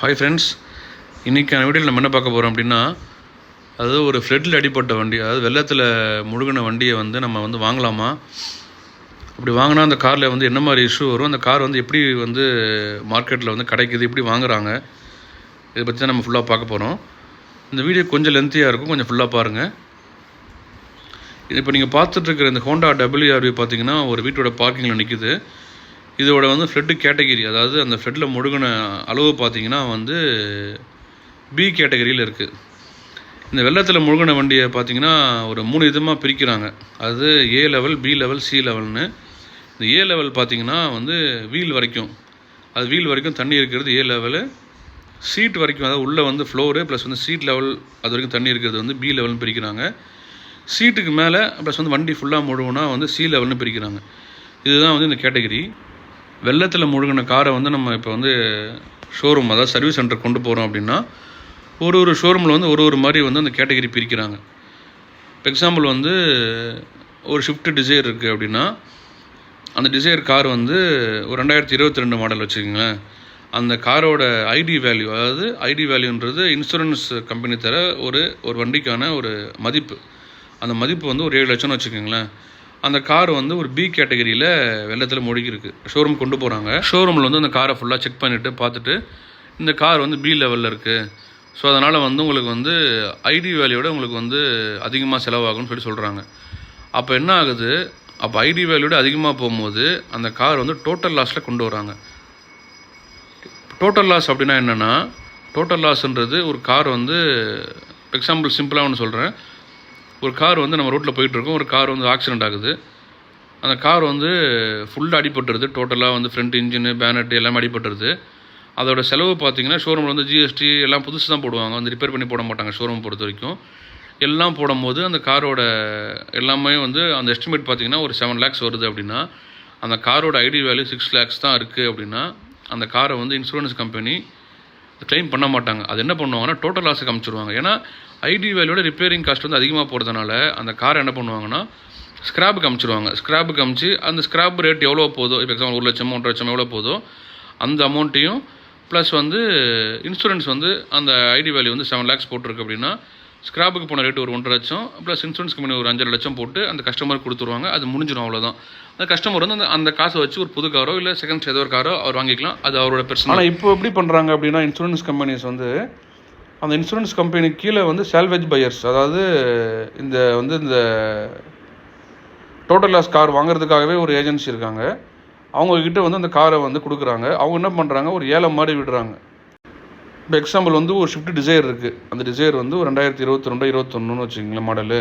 Hi friends இன்றைக்கான வீடியோவில் நம்ம என்ன பார்க்க போகிறோம் அப்படின்னா அதாவது ஒரு ஃப்ளட்டில் அடிப்பட்ட வண்டி அதாவது வெள்ளத்தில் முழுகின வண்டியை வந்து நம்ம வந்து வாங்கலாமா? அப்படி வாங்கினா அந்த காரில் வந்து என்ன மாதிரி இஷ்யூ வரும்? அந்த கார் வந்து எப்படி வந்து மார்க்கெட்டில் வந்து கிடைக்குது? எப்படி வாங்குறாங்க? இதை பற்றி தான் நம்ம ஃபுல்லாக பார்க்க போகிறோம் இந்த வீடியோ கொஞ்சம் லென்த்தியாக இருக்கும். கொஞ்சம் ஃபுல்லாக பாருங்கள் இது இப்போ நீங்கள் பார்த்துட்ருக்கிற இந்த ஹோண்டா டபிள்யூஆர்வி பார்த்தீங்கன்னா ஒரு வீட்டோட பார்க்கிங்கில் நிற்கிது இதோட வந்து ஃப்ளட்டு கேட்டகிரி அதாவது அந்த ஃப்ளட்டில் முழுகின அளவு பார்த்தீங்கன்னா வந்து பி கேட்டகரியில் இருக்குது இந்த வெள்ளத்தில் முழுகின வண்டியை பார்த்தீங்கன்னா ஒரு மூணு விதமாக பிரிக்கிறாங்க. அது A level B level C லெவல்னு இந்த ஏ லெவல் பார்த்திங்கன்னா வந்து வீல் வரைக்கும். அது வீல் வரைக்கும் தண்ணி இருக்கிறது ஏ லெவலு சீட் வரைக்கும் அதாவது உள்ளே வந்து ஃப்ளோரு ப்ளஸ் வந்து சீட் லெவல் அது வரைக்கும் தண்ணி இருக்கிறது வந்து பி லெவல்னு பிரிக்கிறாங்க. சீட்டுக்கு மேலே ப்ளஸ் வந்து வண்டி ஃபுல்லாக முழுகுனா வந்து சி லெவல்னு பிரிக்கிறாங்க. இதுதான் வந்து இந்த கேட்டகிரி வெள்ளத்தில் முழுகின காரை வந்து நம்ம இப்போ வந்து ஷோரூம் அதாவது சர்வீஸ் சென்டர் கொண்டு போகிறோம் அப்படின்னா ஒரு ஒரு ஷோரூமில் வந்து ஒரு ஒரு மாதிரி வந்து அந்த கேட்டகிரி பிரிக்கிறாங்க. இப்போ எக்ஸாம்பிள் வந்து ஒரு ஷிஃப்ட் டிசைர் இருக்குது அப்படின்னா அந்த டிசைர் கார் வந்து ஒரு ரெண்டாயிரத்தி இருபத்தி ரெண்டு மாடல் வச்சுக்கோங்களேன். அந்த காரோட ஐடி வேல்யூ அதாவது ஐடி வேல்யூன்றது இன்சூரன்ஸ் கம்பெனி தர ஒரு ஒரு வண்டிக்கான ஒரு மதிப்பு. அந்த மதிப்பு வந்து ஒரு ஏழு லட்சம்னு வச்சுக்கோங்களேன். அந்த கார் வந்து ஒரு பி கேட்டகரியில் வெள்ளத்தில் முழுகிருக்கு ஷோரூம் கொண்டு போகிறாங்க ஷோரூமில் வந்து அந்த காரை ஃபுல்லாக செக் பண்ணிவிட்டு பார்த்துட்டு இந்த கார் வந்து பி லெவலில் இருக்குது ஸோ அதனால் வந்து உங்களுக்கு வந்து ஐடி வேல்யூட உங்களுக்கு வந்து அதிகமாக செலவாகும்னு சொல்லி சொல்கிறாங்க அப்போ என்ன ஆகுது? அப்போ ஐடி வேல்யூட அதிகமாக போகும்போது அந்த கார் வந்து டோட்டல் லாஸில் கொண்டு வராங்க. டோட்டல் லாஸ் அப்படின்னா என்னென்னா டோட்டல் லாஸ்ன்றது ஒரு கார் வந்து எக்ஸாம்பிள் சிம்பிளாக ஒன்று சொல்கிறேன் ஒரு கார் வந்து நம்ம ரோட்டில் போயிட்டுருக்கோம். ஒரு கார் வந்து ஆக்சிடென்ட் ஆகுது. அந்த கார் வந்து ஃபுல்லாக அடிபட்டுருது. டோட்டலாக வந்து ஃப்ரண்ட் இன்ஜினு பேனட் எல்லாமே அடிபட்டுருது. அதோட செலவு பார்த்தீங்கன்னா ஷோரூமில் வந்து ஜிஎஸ்டி எல்லாம் புதுசு தான் போடுவாங்க. வந்து ரிப்பேர் பண்ணி போட மாட்டாங்க ஷோரூம் பொறுத்த வரைக்கும். எல்லாம் போடும்போது அந்த காரோட எல்லாமே வந்து அந்த எஸ்டிமேட் பார்த்தீங்கன்னா ஒரு செவன் லேக்ஸ் வருது அப்படின்னா அந்த காரோட ஐடி வேல்யூ சிக்ஸ் லேக்ஸ் தான் இருக்குது அப்படின்னா அந்த காரை வந்து இன்சூரன்ஸ் கம்பெனி க்ளைம் பண்ண மாட்டாங்க. அது என்ன பண்ணுவாங்கன்னா டோட்டல் லாஸுக்கு அமுச்சிடுவாங்க ஏன்னா ஐடி வேலையோட ரிப்பேரிங் காஸ்ட் வந்து அதிகமாக போகிறதுனால அந்த காரை என்ன பண்ணுவாங்கன்னா ஸ்க்ராப்புக்கு அமுச்சிடுவாங்க ஸ்க்ராப்புக்கு அமுச்சு அந்த ஸ்க்ராப் ரேட் எவ்வளோ போதோ இப்போ எக்ஸாம்பிள் ஒரு லட்சம் ஒன்றரை லட்சம் எவ்வளோ போதோ அந்த அமௌண்ட்டையும் ப்ளஸ் வந்து இன்சூரன்ஸ் வந்து அந்த ஐடி வேல்யூ வந்து செவன் லேக்ஸ் போட்டிருக்கு அப்படின்னா ஸ்க்ராப்புக்கு போன ரேட் ஒரு ஒன்றரை லட்சம் ப்ளஸ் இன்சூரன்ஸ் கம்பெனி ஒரு அஞ்சரை லட்சம் போட்டு அந்த கஸ்டமருக்கு கொடுத்துருவாங்க. அது முடிஞ்சிடும் அவ்வளோதான் அந்த கஸ்டமர் வந்து அந்த அந்த காசை வச்சு ஒரு புது காரோ இல்லை செகண்ட் ஏதோ ஒரு காரோ அவர் வாங்கிக்கலாம். அது அவரோட பிரச்சனை ஆனால் இப்போ எப்படி பண்ணுறாங்க அப்படின்னா இன்சூரன்ஸ் கம்பெனிஸ் வந்து அந்த இன்சூரன்ஸ் கம்பெனி கீழே வந்து சால்வேஜ் பையர்ஸ் அதாவது இந்த வந்து இந்த டோட்டல் லாஸ் கார் வாங்குறதுக்காகவே ஒரு ஏஜென்சி இருக்காங்க. அவங்கக்கிட்ட வந்து அந்த காரை வந்து கொடுக்குறாங்க. அவங்க என்ன பண்ணுறாங்க ஒரு ஏழை மாதிரி விடுறாங்க. இப்போ எக்ஸாம்பிள் வந்து ஒரு ஷிஃப்ட் டிசைர் இருக்குது அந்த டிசைர் வந்து ஒரு ரெண்டாயிரத்தி இருபத்தி ரெண்டு இருபத்தொன்னுன்னு வச்சுக்கிங்களேன் மாடலு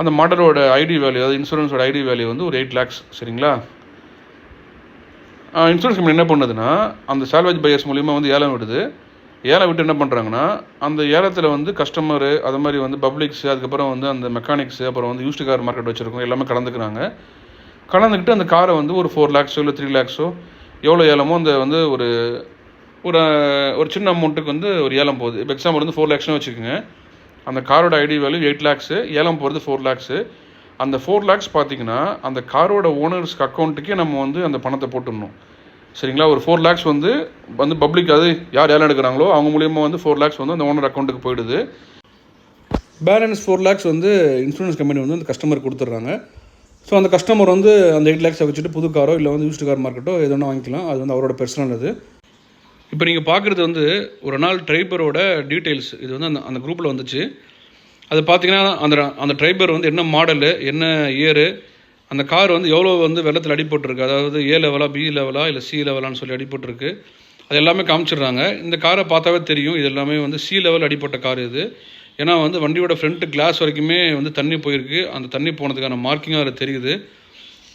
அந்த மாடலோட ஐடி வேல்யூ அதாவது இன்சூரன்ஸோட ஐடி வேல்யூ வந்து ஒரு எயிட் லேக்ஸ் சரிங்களா? இன்சூரன்ஸ் கம்பெனி என்ன பண்ணுதுன்னா அந்த சால்வேஜ் பையர்ஸ் மூலிமா வந்து ஏலம் விடுது. ஏலம் விட்டு என்ன பண்ணுறாங்கன்னா அந்த ஏலத்தில் வந்து கஸ்டமரு அது மாதிரி வந்து பப்ளிக்ஸ் அதுக்கப்புறம் வந்து அந்த மெக்கானிக்ஸ் அப்புறம் வந்து யூஸ்டு கார் மார்க்கெட் வச்சுருக்கோம் எல்லாமே கலந்துக்கிறாங்க. கலந்துக்கிட்டு அந்த காரை வந்து ஒரு ஃபோர் லேக்ஸோ இல்லை த்ரீ லேக்ஸோ எவ்வளோ ஏலமோ அந்த வந்து ஒரு ஒரு ஒரு சின்ன அமௌண்ட்டுக்கு வந்து ஒரு ஏலம் போகுது. இப்போ எக்ஸாம்பிள் வந்து ஃபோர் லேக்ஸ்னு வச்சுக்கோங்க. அந்த காரோட ஐடி வேல்யூ எயிட் லேக்ஸு ஏலம் போகிறது ஃபோர் லேக்ஸு அந்த ஃபோர் லேக்ஸ் பார்த்தீங்கன்னா அந்த காரோட ஓனர்ஸ்க்கு அக்கௌண்ட்டுக்கே நம்ம வந்து அந்த பணத்தை போட்டுடணும். சரிங்களா? ஒரு ஃபோர் லேக்ஸ் வந்து வந்து பப்ளிக் அது யார் ஏலம் எடுக்கிறாங்களோ அவங்க மூலியமாக வந்து ஃபோர் லேக்ஸ் வந்து அந்த ஓனர் அக்கௌண்ட்டுக்கு போயிடுது. பேலன்ஸ் ஃபோர் லேக்ஸ் வந்து இன்சூரன்ஸ் கம்பெனி வந்து அந்த கஸ்டமர் கொடுத்துட்றாங்க. ஸோ அந்த கஸ்டமர் வந்து அந்த எயிட் லேக்ஸை வச்சுட்டு புது காரோ இல்லை வந்து யூஸ்டு கார் மார்க்கெட்டோ எது வேணால் வாங்கிக்கலாம். அது வந்து அவரோட பெர்சனல் அது. இப்போ நீங்கள் பார்க்குறது வந்து ஒரு நாள் ட்ரைபரோட டீட்டெயில்ஸ் இது வந்து அந்த அந்த குரூப்பில் வந்துச்சு. அது பார்த்தீங்கன்னா அந்த அந்த ட்ரைபர் வந்து என்ன மாடலு என்ன இயரு அந்த கார் வந்து எவ்வளோ வந்து வெள்ளத்தில் அடிபட்டிருக்கு. அதாவது ஏ லெவலா பி லெவலா இல்லை சி லெவலான்னு சொல்லி அடிபட்டிருக்கு. அது எல்லாமே காமிச்சிடுறாங்க. இந்த காரை பார்த்தாவே தெரியும். இது எல்லாமே வந்து சி லெவல் அடிப்பட்ட கார் இது. ஏன்னா வந்து வண்டியோட ஃப்ரண்ட் கிளாஸ் வரைக்குமே வந்து தண்ணி போயிருக்கு. அந்த தண்ணி போனதுக்கான மார்க்கிங்கும் அதில் தெரியுது.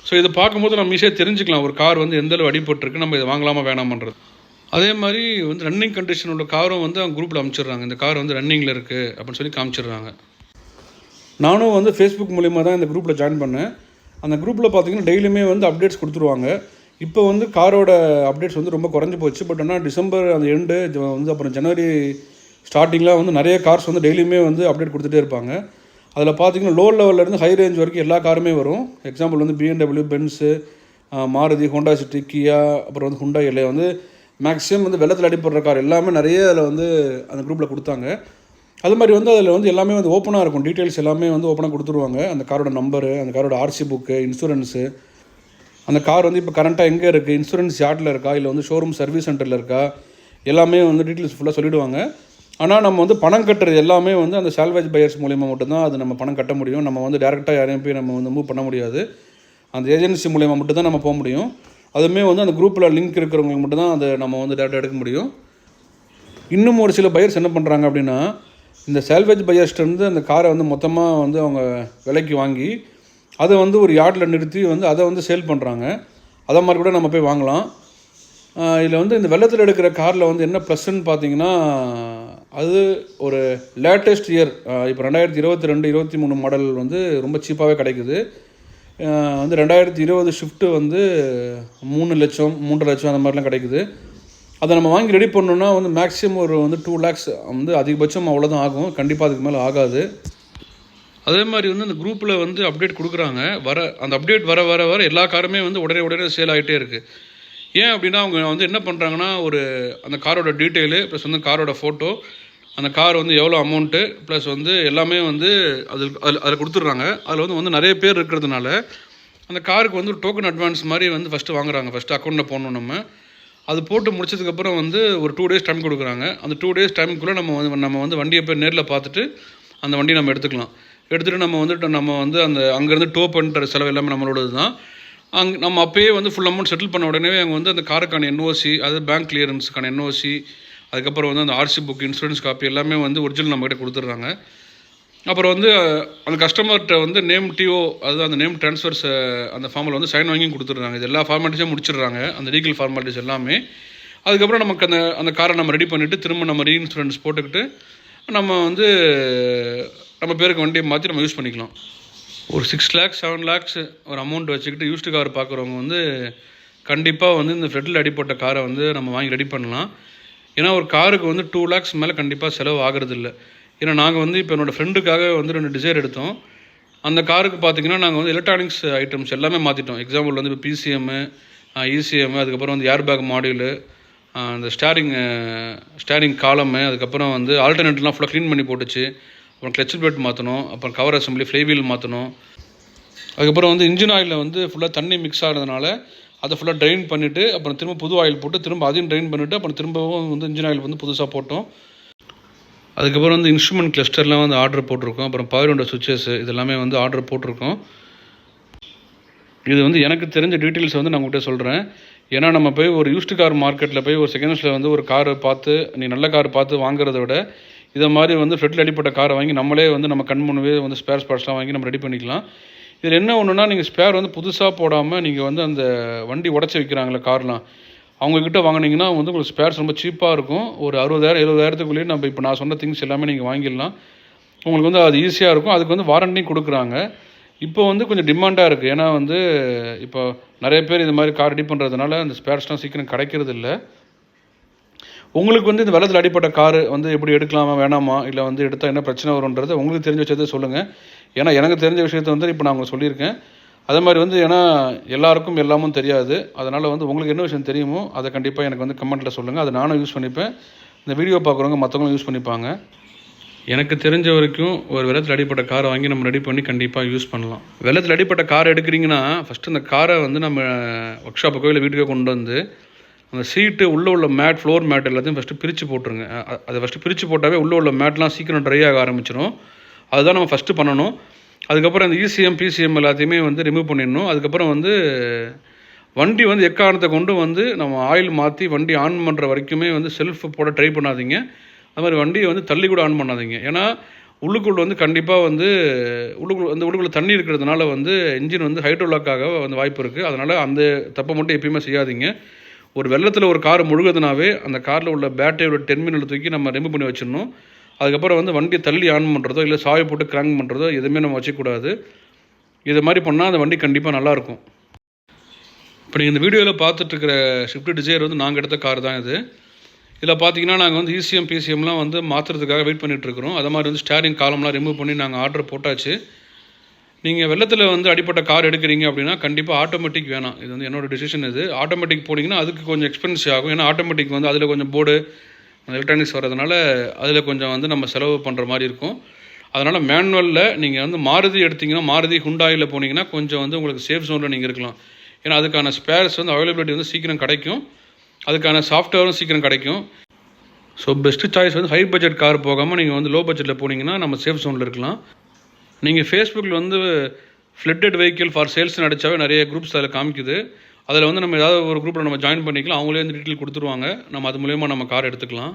ஸோ இதை பார்க்கும்போது நம்ம ஈஸியாக தெரிஞ்சுக்கலாம். ஒரு கார் வந்து எந்த அளவு அடிபட்டிருக்கு. நம்ம இதை வாங்கலாமா வேணாமன்றது. அதே மாதிரி வந்து ரன்னிங் கண்டிஷனோட உள்ள காரும் வந்து அவங்க குரூப்பில் அமைச்சிடுறாங்க. இந்த கார் வந்து ரன்னிங்கில் இருக்குது அப்படின்னு சொல்லி காமிச்சிடுறாங்க. நானும் வந்து ஃபேஸ்புக் மூலிமா தான் இந்த குரூப்பில் ஜாயின் பண்ணேன். அந்த குரூப்பில் பார்த்தீங்கன்னா டெய்லியுமே வந்து அப்டேட்ஸ் கொடுத்துருவாங்க. இப்போ வந்து காரோட அப்டேட்ஸ் வந்து ரொம்ப குறைஞ்சி போச்சு. பட் ஆனால் டிசம்பர் அந்த எண்டு வந்து அப்புறம் ஜனவரி ஸ்டார்டிங்கில் வந்து நிறைய கார்ஸ் வந்து டெய்லியுமே வந்து அப்டேட் கொடுத்துட்டே இருப்பாங்க. அதில் பார்த்தீங்கன்னா லோ லெவல்லேருந்து ஹை ரேஞ்ச் வரைக்கும் எல்லா காருமே வரும். எக்ஸாம்பிள் வந்து BMW Benz Maruti Honda City Kia அப்புறம் வந்து ஹுண்டா எல்லை வந்து மேக்ஸிமம் வந்து வெள்ளத்தில் அடிப்படுற கார் எல்லாமே நிறைய அதில் வந்து அந்த குரூப்பில் கொடுத்தாங்க. அது மாதிரி வந்து அதில் வந்து எல்லாமே வந்து ஓப்பனாக இருக்கும். டீட்டெயில்ஸ் எல்லாமே வந்து ஓப்பனாக கொடுத்துருவாங்க. அந்த காரோட நம்பரு அந்த காரோட ஆர்சி புக்கு இன்சூரன்ஸு அந்த கார் வந்து இப்போ கரண்ட்டாக எங்கே இருக்குது இன்சூரன்ஸ் யார்டில் இருக்கா? இல்லை வந்து ஷோரூம் சர்வீஸ் சென்டரில் இருக்கா? எல்லாமே வந்து டீட்டெயில்ஸ் ஃபுல்லாக சொல்லிவிடுவாங்க ஆனால் நம்ம வந்து பணம் கட்டுறது எல்லாமே வந்து அந்த சால்வேஜ் பையர்ஸ் மூலிமா மட்டும்தான் அது நம்ம பணம் கட்ட முடியும். நம்ம வந்து டேரெக்டாக யாரையும் போய் நம்ம வந்து மூவ் பண்ண முடியாது. அந்த ஏஜென்சி மூலிமா மட்டும்தான் நம்ம போக முடியும். அதுவுமே வந்து அந்த குரூப்பில் லிங்க் இருக்கிறவங்களுக்கு மட்டும்தான் அதை நம்ம வந்து டேட்டா எடுக்க முடியும். இன்னும் ஒரு சில பையர்ஸ் என்ன பண்ணுறாங்க அப்படின்னா இந்த சேல்வேஜ் பையர்ஸ்லேருந்து அந்த காரை வந்து மொத்தமாக வந்து அவங்க விலைக்கு வாங்கி அதை வந்து ஒரு யார்டில் நிறுத்தி வந்து அதை வந்து சேல் பண்ணுறாங்க அதை மாதிரி கூட நம்ம போய் வாங்கலாம். இதில் வந்து இந்த வெள்ளத்தில் எடுக்கிற காரில் வந்து என்ன ப்ளஸ்ன்னு பார்த்தீங்கன்னா அது ஒரு லேட்டஸ்ட் இயர் இப்போ ரெண்டாயிரத்தி இருபத்தி ரெண்டு இருபத்தி மூணு மாடல் வந்து ரொம்ப சீப்பாகவே கிடைக்குது. வந்து ரெண்டாயிரத்தி இருபது ஷிஃப்ட்டு வந்து மூணு லட்சம் மூன்றரை லட்சம் அந்த மாதிரிலாம் கிடைக்குது. அதை நம்ம வாங்கி ரெடி பண்ணோம்னா வந்து மேக்ஸிமம் ஒரு வந்து டூ லேக்ஸ் வந்து அதிகபட்சம் அவ்வளோதான் ஆகும். கண்டிப்பாக அதுக்கு மேலே ஆகாது. அதே மாதிரி வந்து அந்த குரூப்பில் வந்து அப்டேட் கொடுக்குறாங்க. வர அந்த அப்டேட் வர வர வர எல்லா காருமே வந்து உடனே உடனே சேல் ஆகிட்டே இருக்குது ஏன் அப்படின்னா அவங்க வந்து என்ன பண்ணுறாங்கன்னா ஒரு அந்த காரோட டீட்டெயிலு ப்ளஸ் வந்து காரோட ஃபோட்டோ அந்த கார் வந்து எவ்வளோ அமௌண்ட்டு ப்ளஸ் வந்து எல்லாமே வந்து அதில் அதில் அதில் கொடுத்துட்றாங்க. அதில் வந்து வந்து நிறைய பேர் இருக்கிறதுனால அந்த காருக்கு வந்து ஒரு டோக்கன் அட்வான்ஸ் மாதிரி வந்து ஃபஸ்ட்டு வாங்குறாங்க. ஃபஸ்ட்டு அக்கௌண்ட்டில் போடணும் நம்ம. அது போட்டு முடிச்சதுக்கப்புறம் வந்து ஒரு டூ டேஸ் டைம் கொடுக்குறாங்க. அந்த டூ டேஸ் டைமுக்குள்ளே நம்ம வந்து நம்ம வந்து வண்டியை போய் நேரில் பார்த்துட்டு அந்த வண்டியை நம்ம எடுத்துக்கலாம். எடுத்துகிட்டு நம்ம வந்துட்டு நம்ம வந்து அந்த அங்கேருந்து டோ பண்ணுற செலவு எல்லாமே நம்மளோடது தான். அங்கே நம்ம அப்பயே வந்து ஃபுல் அமௌண்ட் செட்டில் பண்ண உடனே அங்கே வந்து அந்த காருக்கான என்ஓசி அதாவது பேங்க் கிளியரன்ஸுக்கான என்ஓசி அதுக்கப்புறம் வந்து அந்த ஆர்சி புக் இன்சூரன்ஸ் காப்பி எல்லாமே வந்து ஒரிஜினல் நம்மகிட்ட கொடுத்துட்றாங்க. அப்புறம் வந்து அந்த கஸ்டமர்கிட்ட வந்து நேம் டிஓ அதுதான் அந்த நேம் ட்ரான்ஸ்ஃபர்ஸ் அந்த ஃபார்மில் வந்து சைன் வாங்கி கொடுத்துட்றாங்க. இது எல்லா ஃபார்மாலிட்டிஸும் முடிச்சிடுறாங்க. அந்த லீகல் ஃபார்மாலிட்டிஸ் எல்லாமே. அதுக்கப்புறம் நமக்கு அந்த அந்த காரை நம்ம ரெடி பண்ணிவிட்டு திரும்ப நம்ம ரீஇன்சூரன்ஸ் போட்டுக்கிட்டு நம்ம வந்து நம்ம பேருக்கு வண்டியை மாற்றி நம்ம யூஸ் பண்ணிக்கலாம். ஒரு சிக்ஸ் லேக்ஸ் செவன் லேக்ஸ் ஒரு அமௌண்ட் வச்சுக்கிட்டு யூஸ்டு கார் பார்க்குறவங்க வந்து கண்டிப்பாக வந்து இந்த ஃப்ரெட்டில் அடிப்பட்ட காரை வந்து நம்ம வாங்கி ரெடி பண்ணலாம். ஏன்னா ஒரு காருக்கு வந்து டூ லேக்ஸ் மேலே கண்டிப்பாக செலவு ஆகிறது இல்லை ஏன்னா நாங்கள் வந்து இப்போ என்னோடய ஃப்ரெண்டுக்காக வந்து ரெண்டு டிசைர் எடுத்தோம். அந்த காருக்கு பார்த்தீங்கன்னா நாங்கள் வந்து எலக்ட்ரானிக்ஸ் ஐட்டம்ஸ் எல்லாமே மாற்றிட்டோம் எக்ஸாம்பிள் வந்து இப்போ பிசிஎம்மு இசிஎம் அதுக்கப்புறம் வந்து ஏர்பேக் மாடியூலு அந்த ஸ்டேரிங் ஸ்டேரிங் காலமு அதுக்கப்புறம் வந்து ஆல்டர்னேட்லாம் ஃபுல்லாக க்ளீன் பண்ணி போட்டுச்சு. அப்புறம் கிளச் பிளேட் மாற்றணும் அப்புறம் கவர் அசம்பிளி ஃப்ளைவீல் மாற்றணும் அதுக்கப்புறம் வந்து இன்ஜின் ஆயிலில் வந்து ஃபுல்லாக தண்ணி மிக்ஸ் ஆகிறதுனால அதை ஃபுல்லாக ட்ரைன் பண்ணிவிட்டு அப்புறம் திரும்ப புது ஆயில் போட்டு திரும்ப அதையும் ட்ரைன் பண்ணிவிட்டு அப்புறம் திரும்பவும் வந்து இன்ஜின் ஆயில் வந்து புதுசாக போட்டோம். அதுக்கப்புறம் வந்து இன்ஸ்ட்ருமெண்ட் கிளஸ்டர்லாம் வந்து ஆர்டர் போட்டிருக்கோம். அப்புறம் பவர் சுவிச்சஸ் இதெல்லாமே வந்து ஆர்டர் போட்டிருக்கோம். இது வந்து எனக்கு தெரிஞ்ச டீட்டெயில்ஸ் வந்து நான் உங்கள்கிட்ட சொல்கிறேன் ஏன்னா நம்ம போய் ஒரு யூஸ்டு கார் மார்க்கெட்டில் போய் ஒரு செகண்ட்ஸில் வந்து ஒரு காரை பார்த்து நீ நல்ல கார் பார்த்து வாங்குறத விட இதை மாதிரி வந்து ஃப்ரெட்டில் அடிப்பட்ட காரை வாங்கி நம்மளே வந்து நம்ம கண் முன்னவே வந்து ஸ்பேர் ஸ்பாட்ஸ்லாம் வாங்கி நம்ம ரெடி பண்ணிக்கலாம். இதில் என்ன ஒன்றுனா நீங்கள் ஸ்பேர் வந்து புதுசாக போடாமல் நீங்கள் வந்து அந்த வண்டி உடச்சி வைக்கிறாங்களே கார்லாம் அவங்கக்கிட்ட வாங்கினீங்கன்னா வந்து உங்களுக்கு ஸ்பேர்ஸ் ரொம்ப சீப்பாக இருக்கும். ஒரு அறுபதாயிரம் எழுபதாயிரத்துக்குள்ளேயே நம்ம இப்போ நான் சொன்ன திங்ஸ் எல்லாமே நீங்கள் வாங்கிடலாம். உங்களுக்கு வந்து அது ஈஸியாக இருக்கும். அதுக்கு வந்து வாரண்டியும் கொடுக்குறாங்க. இப்போ வந்து கொஞ்சம் டிமாண்டாக இருக்குது ஏன்னா வந்து இப்போ நிறைய பேர் இது மாதிரி கார் ரெடி பண்ணுறதுனால அந்த ஸ்பேர்ஸ்லாம் சீக்கிரம் கிடைக்கிறது இல்லை உங்களுக்கு வந்து இந்த வெள்ளத்தில் அடிப்பட்ட காரு வந்து எப்படி எடுக்கலாமா வேணாமா இல்லை வந்து எடுத்தால் என்ன பிரச்சனை வரும்ன்றதை உங்களுக்கு தெரிஞ்ச வச்சதை சொல்லுங்கள் ஏன்னா எனக்கு தெரிஞ்ச விஷயத்த வந்து இப்போ நான் உங்களுக்கு சொல்லியிருக்கேன். அதே மாதிரி வந்து ஏன்னா எல்லாருக்கும் எல்லாமும் தெரியாது. அதனால் வந்து உங்களுக்கு என்ன விஷயம் தெரியுமோ அதை கண்டிப்பாக எனக்கு வந்து கமெண்ட்டில் சொல்லுங்கள் அதை நானும் யூஸ் பண்ணிப்பேன். இந்த வீடியோ பார்க்குறவங்க மற்றவங்களும் யூஸ் பண்ணிப்பாங்க. எனக்கு தெரிஞ்ச வரைக்கும் ஒரு வெள்ளத்தில் அடிப்பட்ட காரை வாங்கி நம்ம ரெடி பண்ணி கண்டிப்பாக யூஸ் பண்ணலாம். வெள்ளத்தில் அடிப்பட்ட கார் எடுக்கிறீங்கன்னா ஃபஸ்ட்டு அந்த காரை வந்து நம்ம ஒர்க் ஷாப்புக்கோ இல்லை வீட்டுக்கோ கொண்டு வந்து அந்த சீட்டு உள்ளே உள்ள மேட் ஃப்ளோர் மேட் எல்லாத்தையும் ஃபஸ்ட்டு பிரித்து போட்டுருங்க. அதை ஃபஸ்ட்டு பிரித்து போட்டாவே உள்ளே உள்ள மேட்லாம் சீக்கிரம் ட்ரை ஆக ஆரம்பிச்சிடும் அதுதான் நம்ம ஃபஸ்ட்டு பண்ணணும். அதுக்கப்புறம் அந்த இசிஎம் பிசிஎம் எல்லாத்தையுமே வந்து ரிமூவ் பண்ணிடணும். அதுக்கப்புறம் வந்து வண்டி வந்து எக்காரணத்தை கொண்டு வந்து நம்ம ஆயில் மாற்றி வண்டி ஆன் பண்ணுற வரைக்குமே வந்து செல்ஃப் போட ட்ரை பண்ணாதீங்க. அது மாதிரி வண்டியை வந்து தள்ளி கூட ஆன் பண்ணாதீங்க. ஏன்னா உள்ளுக்குள்ளே வந்து கண்டிப்பாக வந்து உள்ளுக்குள்ள அந்த உள்ளுக்குள்ள தண்ணி இருக்கிறதுனால வந்து இன்ஜின் வந்து ஹைட்ரோலாக்காக வந்து வாய்ப்பு இருக்குது அதனால் அந்த தப்பை மட்டும் எப்பயுமே செய்யாதீங்க. ஒரு வெள்ளத்தில் ஒரு கார் முழுகுதுனாவே அந்த காரில் உள்ள பேட்டரியோட டெர்மினல் தூக்கி நம்ம ரிமூவ் பண்ணி வச்சிடணும். அதுக்கப்புறம் வந்து வண்டியை தள்ளி ஆன் பண்ணுறதோ இல்லை சாவி போட்டு கிராங்க் பண்ணுறதோ எதுவுமே நம்ம வச்சுக்கூடாது இது மாதிரி பண்ணால் அந்த வண்டி கண்டிப்பாக நல்லாயிருக்கும். இப்போ நீங்கள் இந்த வீடியோவில் பார்த்துட்ருக்கிற ஷிஃப்ட் டிசைர் வந்து நாங்கள் எடுத்த கார் தான் இது. இதில் பார்த்தீங்கன்னா நாங்கள் வந்து இசிஎம் பிசிஎம்லாம் வந்து மாற்றுறதுக்காக வெயிட் பண்ணிட்டு இருக்கிறோம் மாதிரி வந்து ஸ்டேரிங் காலம்லாம் ரிமூவ் பண்ணி நாங்கள் ஆர்டர் போட்டாச்சு. நீங்கள் வெள்ளத்தில் வந்து அடிப்பட்ட கார் எடுக்கிறீங்க அப்படின்னா கண்டிப்பாக ஆட்டோமேட்டிக் வேணாம். இது வந்து என்னோட டிசிஷன் இது. ஆட்டோமேட்டிக் போனீங்கன்னா அதுக்கு கொஞ்சம் எக்ஸ்பென்சிவ் ஆகும். ஏன்னா ஆட்டோமேட்டிக் வந்து அதில் கொஞ்சம் போர்டு அந்த எலக்ட்ரானிக்ஸ் வர்றதுனால அதில் கொஞ்சம் வந்து நம்ம செலவு பண்ணுற மாதிரி இருக்கும். அதனால் மேனுவலில் நீங்கள் வந்து மாருதி எடுத்தீங்கன்னா மாருதி ஹுண்டாயில் போனீங்கன்னா கொஞ்சம் வந்து உங்களுக்கு சேஃப் ஜோனில் நீங்கள் இருக்கலாம். ஏன்னா அதுக்கான ஸ்பேர்ஸ் வந்து அவைலபிலிட்டி வந்து சீக்கிரம் கிடைக்கும். அதுக்கான சாஃப்ட்வேரும் சீக்கிரம் கிடைக்கும். ஸோ பெஸ்ட்டு சாய்ஸ் வந்து ஹை பட்ஜெட் கார் போகாமல் நீங்கள் வந்து லோ பட்ஜெட்டில் போனீங்கன்னா நம்ம சேஃப் ஜோனில் இருக்கலாம். நீங்கள் ஃபேஸ்புக்கில் வந்து ஃப்ளட்டட் வெஹிக்கிள் ஃபார் சேல்ஸ்னு அடிச்சாவே நிறைய குரூப்ஸ் அதில் காமிக்குது. அதில் வந்து நம்ம ஏதாவது ஒரு குரூப்பில் நம்ம ஜாயின் பண்ணிக்கலாம். அவங்களே வந்து டீட்டெயில் கொடுத்துருவாங்க. நம்ம அது மூலயமா நம்ம கார் எடுத்துக்கலாம்.